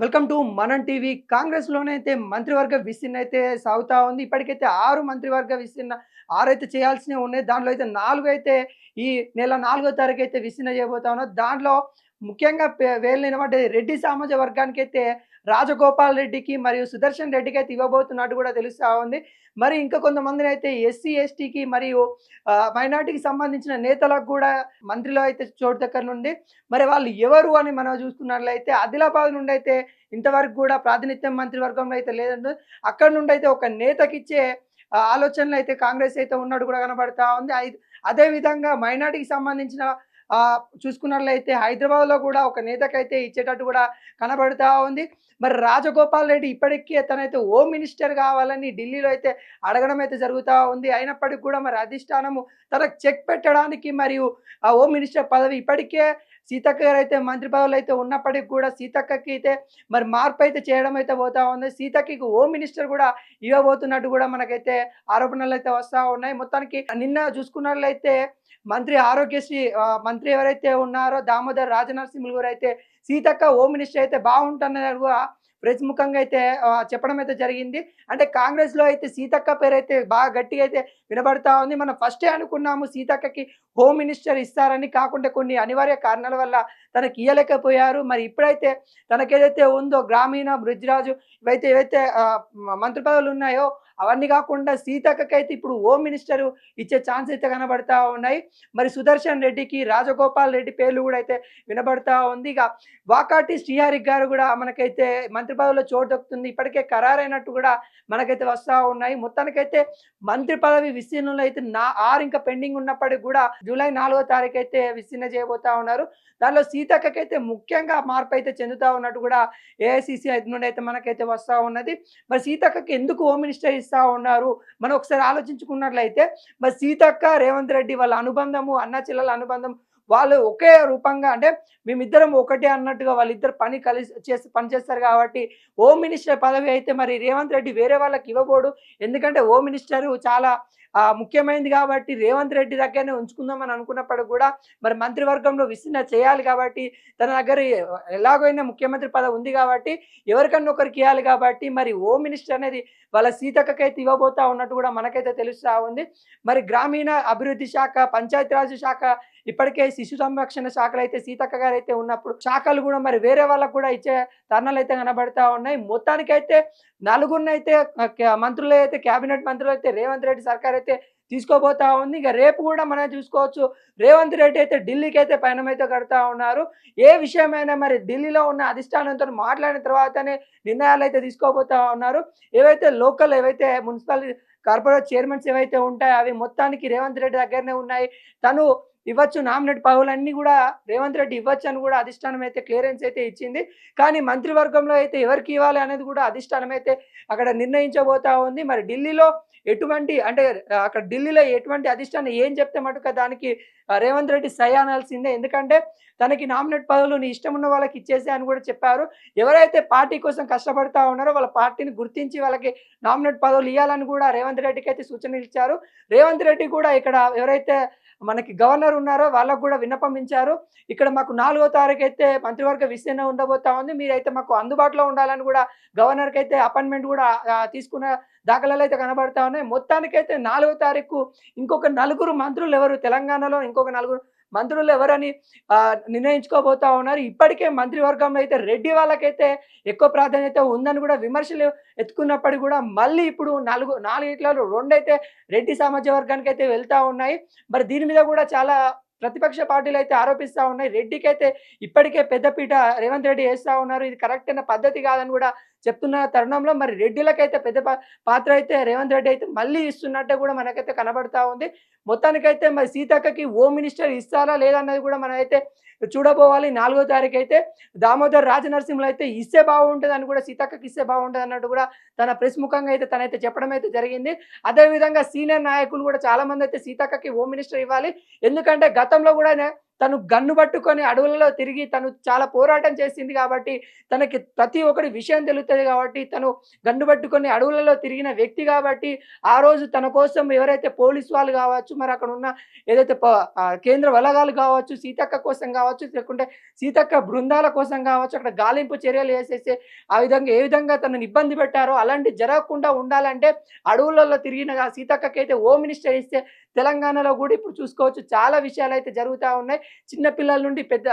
Welcome to Manam TV. Congress లోనైతే మంత్రివర్గ విస్తీర్ణ అయితే సాగుతా ఉంది. ఇప్పటికైతే ఆరు మంత్రివర్గ విస్తీర్ణ ఆరు అయితే చేయాల్సినవి ఉన్నాయి. దాంట్లో అయితే నాలుగు అయితే ఈ నెల నాలుగో తారీఖు అయితే విస్తీర్ణ చేయబోతా ఉన్నారు. దాంట్లో ముఖ్యంగా పే- వేలు నిలబడ్డది రెడ్డి సామాజిక వర్గానికి అయితే రాజగోపాల్ రెడ్డికి మరియు సుదర్శన్ రెడ్డికి అయితే ఇవ్వబోతున్నట్టు కూడా తెలుస్తూ ఉంది. మరి ఇంకా కొంతమందిని అయితే ఎస్సీ ఎస్టీకి మరియు మైనార్టీకి సంబంధించిన నేతలకు కూడా మంత్రిలో అయితే చోటు దగ్గర నుండి మరి వాళ్ళు ఎవరు అని మనం చూసుకున్నట్లయితే ఆదిలాబాద్ నుండి అయితే ఇంతవరకు కూడా ప్రాతినిధ్యం మంత్రివర్గంలో అయితే లేదంటే అక్కడ నుండి అయితే ఒక నేతకిచ్చే ఇచ్చే ఆలోచనలు అయితే కాంగ్రెస్ అయితే ఉన్నట్టు కూడా కనబడతా ఉంది. అదేవిధంగా అదే విధంగా మైనార్టీకి సంబంధించిన చూసుకున్నట్లయితే హైదరాబాద్లో కూడా ఒక నేతకైతే ఇచ్చేటట్టు కూడా కనబడుతూ ఉంది. మరి రాజగోపాల్ రెడ్డి ఇప్పటికీ తనైతే హోమ్ మినిస్టర్ కావాలని ఢిల్లీలో అయితే అడగడం అయితే జరుగుతూ ఉంది. అయినప్పటికీ కూడా మరి అధిష్టానము తనకు చెక్ పెట్టడానికి మరియు ఆ హోమ్ మినిస్టర్ పదవి ఇప్పటికే సీతక్క గారు అయితే మంత్రి పదవులు అయితే ఉన్నప్పటికీ కూడా సీతక్కకి అయితే మరి మార్పు అయితే చేయడం అయితే పోతా ఉంది. సీతక్కకి హోమ్ మినిస్టర్ కూడా ఇవ్వబోతున్నట్టు కూడా మనకైతే ఆరోపణలు అయితే వస్తూ ఉన్నాయి. మొత్తానికి నిన్న చూసుకున్నట్లయితే మంత్రి ఆరోగ్యశ్రీ మంత్రి ఎవరైతే ఉన్నారో దామోదర్ రాజనరసింహులు గారు అయితే సీతక్క హోమ్ మినిస్టర్ అయితే బాగుంటున్నారు ప్రతిముఖంగా ముఖంగా అయితే చెప్పడం అయితే జరిగింది. అంటే కాంగ్రెస్లో అయితే సీతక్క పేరు అయితే బాగా గట్టిగా అయితే వినబడతా ఉంది. మనం ఫస్టే అనుకున్నాము సీతక్కకి హోమ్ మినిస్టర్ ఇస్తారని. కాకుండా కొన్ని అనివార్య కారణాల వల్ల తనకి ఇయ్యలేకపోయారు. మరి ఇప్పుడైతే తనకేదైతే ఉందో గ్రామీణ బృజ్రాజు ఇవైతే ఏవైతే మంత్రి పదవులు ఉన్నాయో అవన్నీ కాకుండా సీతక్కకైతే ఇప్పుడు హోమ్ మినిస్టర్ ఇచ్చే ఛాన్స్ అయితే కనబడతా ఉన్నాయి. మరి సుదర్శన్ రెడ్డికి రాజగోపాల్ రెడ్డి పేర్లు కూడా అయితే వినబడతా ఉంది. ఇక వాకాటి శ్రీహరి గారు కూడా మనకైతే మంత్రి పదవిలో చోటు దక్కుతుంది. ఇప్పటికే ఖరారైనట్టు కూడా మనకైతే వస్తూ ఉన్నాయి. మొత్తానికైతే మంత్రి పదవి విస్తీర్ణంలో అయితే నా ఆరు ఇంకా పెండింగ్ ఉన్నప్పటికీ కూడా జూలై నాలుగో తారీఖు అయితే విస్తీర్ణ చేయబోతా ఉన్నారు. దానిలో సీతక్కకైతే ముఖ్యంగా మార్పు అయితే చెందుతా ఉన్నట్టు కూడా ఏఐసిసి నుండి అయితే మనకైతే వస్తూ ఉన్నది. మరి సీతక్కకి ఎందుకు హోమ్ మినిస్టర్ ఇస్తా ఉన్నారు. మనం ఒకసారి ఆలోచించుకున్నట్లయితే మరి సీతక్క రేవంత్ రెడ్డి వాళ్ళ అనుబంధము అన్న చెల్లెల అనుబంధం వాళ్ళు ఒకే రూపంగా అంటే మేమిద్దరం ఒకటే అన్నట్టుగా వాళ్ళిద్దరు పని కలిసి చేసి పని చేస్తారు కాబట్టి హోమ్ మినిస్టర్ పదవి అయితే మరి రేవంత్ రెడ్డి వేరే వాళ్ళకి ఇవ్వబోడు. ఎందుకంటే హోమ్ మినిస్టర్ చాలా ముఖ్యమైనది కాబట్టి రేవంత్ రెడ్డి దగ్గరనే ఉంచుకుందామని అనుకున్నప్పుడు కూడా మరి మంత్రివర్గంలో విస్తరణ చేయాలి కాబట్టి తన దగ్గర ఎలాగైనా ముఖ్యమంత్రి పదవి ఉంది కాబట్టి ఎవరికన్నా ఒకరికి ఇవ్వాలి కాబట్టి మరి హోమ్ మినిస్టర్ అనేది వాళ్ళ సీతక్కకైతే ఇవ్వబోతా ఉన్నట్టు కూడా మనకైతే తెలుస్తూ ఉంది. మరి గ్రామీణ అభివృద్ధి శాఖ పంచాయతీరాజ్ శాఖ ఇప్పటికే శిశు సంరక్షణ శాఖలు అయితే సీతక్క గారు అయితే ఉన్నప్పుడు శాఖలు కూడా మరి వేరే వాళ్ళకు కూడా ఇచ్చే తరుణాలు అయితే కనబడతా ఉన్నాయి. మొత్తానికైతే నలుగురినైతే మంత్రులు అయితే కేబినెట్ మంత్రులు అయితే రేవంత్ రెడ్డి సర్కార్ అయితే తీసుకోబోతా ఉంది. ఇక రేపు కూడా మనం చూసుకోవచ్చు. రేవంత్ రెడ్డి అయితే ఢిల్లీకి అయితే పయనం అయితే కడతా ఉన్నారు. ఏ విషయమైనా మరి ఢిల్లీలో ఉన్న అధిష్టానంతో మాట్లాడిన తర్వాతనే నిర్ణయాలు అయితే తీసుకోబోతా ఉన్నారు. ఏవైతే లోకల్ ఏవైతే మున్సిపల్ కార్పొరేట్ చైర్మన్స్ ఏవైతే ఉంటాయో అవి మొత్తానికి రేవంత్ రెడ్డి దగ్గరనే ఉన్నాయి. తను ఇవ్వచ్చు. నామినేట్ పదవులన్నీ కూడా రేవంత్ రెడ్డి ఇవ్వచ్చు అని కూడా అధిష్టానం అయితే క్లియరెన్స్ అయితే ఇచ్చింది. కానీ మంత్రివర్గంలో అయితే ఎవరికి ఇవ్వాలి అనేది కూడా అధిష్టానం అయితే అక్కడ నిర్ణయించబోతా ఉంది. మరి ఢిల్లీలో ఎటువంటి అంటే అక్కడ ఢిల్లీలో ఎటువంటి అధిష్టానం ఏం చెప్తే మటుక దానికి రేవంత్ రెడ్డి సై అనాల్సిందే. ఎందుకంటే తనకి నామినేట్ పదవులు నీ ఇష్టం ఉన్న వాళ్ళకి ఇచ్చేసి అని కూడా చెప్పారు. ఎవరైతే పార్టీ కోసం కష్టపడతా ఉన్నారో వాళ్ళ పార్టీని గుర్తించి వాళ్ళకి నామినేట్ పదవులు ఇవ్వాలని కూడా రేవంత్ రెడ్డికి అయితే సూచనలు ఇచ్చారు. రేవంత్ రెడ్డి కూడా ఇక్కడ ఎవరైతే మనకి గవర్నర్ ఉన్నారో వాళ్ళకు కూడా విన్నపమించారు ఇక్కడ మాకు నాలుగో తారీఖు అయితే మంత్రివర్గ విస్తరణ ఉండబోతా ఉంది. మీరైతే మాకు అందుబాటులో ఉండాలని కూడా గవర్నర్కి అయితే అపాయింట్మెంట్ కూడా తీసుకున్న దాఖలాలు అయితే కనబడతా ఉన్నాయి. మొత్తానికైతే నాలుగో తారీఖు ఇంకొక నలుగురు మంత్రులు ఎవరు? తెలంగాణలో ఇంకొక నలుగురు మంత్రులు ఎవరని నిర్ణయించుకోబోతా ఉన్నారు. ఇప్పటికే మంత్రివర్గంలో అయితే రెడ్డి వాళ్ళకైతే ఎక్కువ ప్రాధాన్యత ఉందని కూడా విమర్శలు ఎత్తుకున్నప్పటికీ కూడా మళ్ళీ ఇప్పుడు నాలుగు నాలుగిట్లలో రెండైతే రెడ్డి సామాజిక వర్గానికి అయితే వెళ్తూ ఉన్నాయి. మరి దీని మీద కూడా చాలా ప్రతిపక్ష పార్టీలు అయితే ఆరోపిస్తూ ఉన్నాయి. రెడ్డికి అయితే ఇప్పటికే పెద్దపీట రేవంత్ రెడ్డి వేస్తూ ఉన్నారు. ఇది కరెక్ట్ అయిన పద్ధతి కాదని కూడా చెప్తున్న తరుణంలో మరి రెడ్డిలకైతే పెద్ద పాత్ర అయితే రేవంత్ రెడ్డి అయితే మళ్ళీ ఇస్తున్నట్టే కూడా మనకైతే కనబడతా ఉంది. మొత్తానికైతే మరి సీతక్కకి హోమ్ మినిస్టర్ ఇస్తారా లేదన్నది కూడా మనం అయితే చూడబోవాలి. నాలుగో తారీఖు అయితే దామోదర్ రాజనరసింహులు అయితే ఇస్తే బాగుంటుంది అని కూడా సీతక్కకి ఇస్తే బాగుంటుంది అన్నట్టు కూడా తన ప్రెస్ ముఖంగా అయితే తనైతే చెప్పడం అయితే జరిగింది. అదేవిధంగా సీనియర్ నాయకులు కూడా చాలా మంది అయితే సీతక్కకి హోమ్ మినిస్టర్ ఇవ్వాలి. ఎందుకంటే గతంలో కూడా తను గన్ను పట్టుకొని అడవులలో తిరిగి తను చాలా పోరాటం చేసింది కాబట్టి తనకి ప్రతి ఒక్కటి విషయం తెలుస్తుంది కాబట్టి తను గన్ను పట్టుకొని అడవులలో తిరిగిన వ్యక్తి కాబట్టి ఆ రోజు తన కోసం ఎవరైతే పోలీస్ వాళ్ళు కావచ్చు మరి అక్కడ ఉన్న ఏదైతే కేంద్ర వలగాలు కావచ్చు సీతక్క కోసం కావచ్చు లేకుంటే సీతక్క బృందాల కోసం కావచ్చు అక్కడ గాలింపు చర్యలు వేసేసి ఆ విధంగా ఏ విధంగా తనను ఇబ్బంది పెట్టారో అలాంటి జరగకుండా ఉండాలంటే అడవులలో తిరిగిన సీతక్కకైతే సీతక్కకి అయితే హోమ్ మినిస్టర్ ఇస్తే తెలంగాణలో కూడా ఇప్పుడు చూసుకోవచ్చు. చాలా విషయాలు అయితే జరుగుతూ ఉన్నాయి. చిన్న పిల్లల నుండి పెద్ద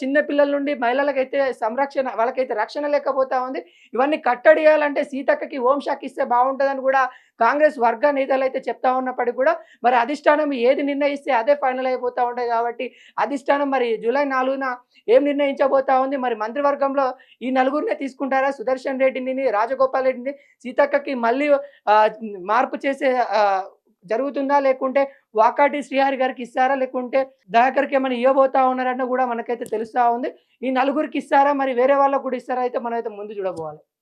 చిన్న పిల్లల నుండి మహిళలకైతే సంరక్షణ వాళ్ళకైతే రక్షణ లేకపోతా ఉంది. ఇవన్నీ కట్టడియాలంటే సీతక్కకి హోం ఇస్తే బాగుంటుందని కూడా కాంగ్రెస్ వర్గ నేతలు అయితే చెప్తా ఉన్నప్పటికీ కూడా మరి అధిష్టానం ఏది నిర్ణయిస్తే అదే ఫైనల్ అయిపోతా ఉంటాయి కాబట్టి అధిష్టానం మరి జూలై నాలుగున ఏం నిర్ణయించబోతా ఉంది? మరి మంత్రివర్గంలో ఈ నలుగురినే తీసుకుంటారా? సుదర్శన్ రెడ్డిని రాజగోపాల్ రెడ్డిని సీతక్కకి మళ్ళీ మార్పు చేసే జరుగుతుందా? లేకుంటే వాకాటి శ్రీహరి గారికి ఇస్తారా? లేకుంటే దయాకర్కి ఏమైనా ఇవ్వబోతా ఉన్నారన్న కూడా మనకైతే తెలుస్తా ఉంది. ఈ నలుగురికి ఇస్తారా? మరి వేరే వాళ్ళకు కూడా ఇస్తారా? అయితే మనం అయితే ముందు చూడబోవాలి.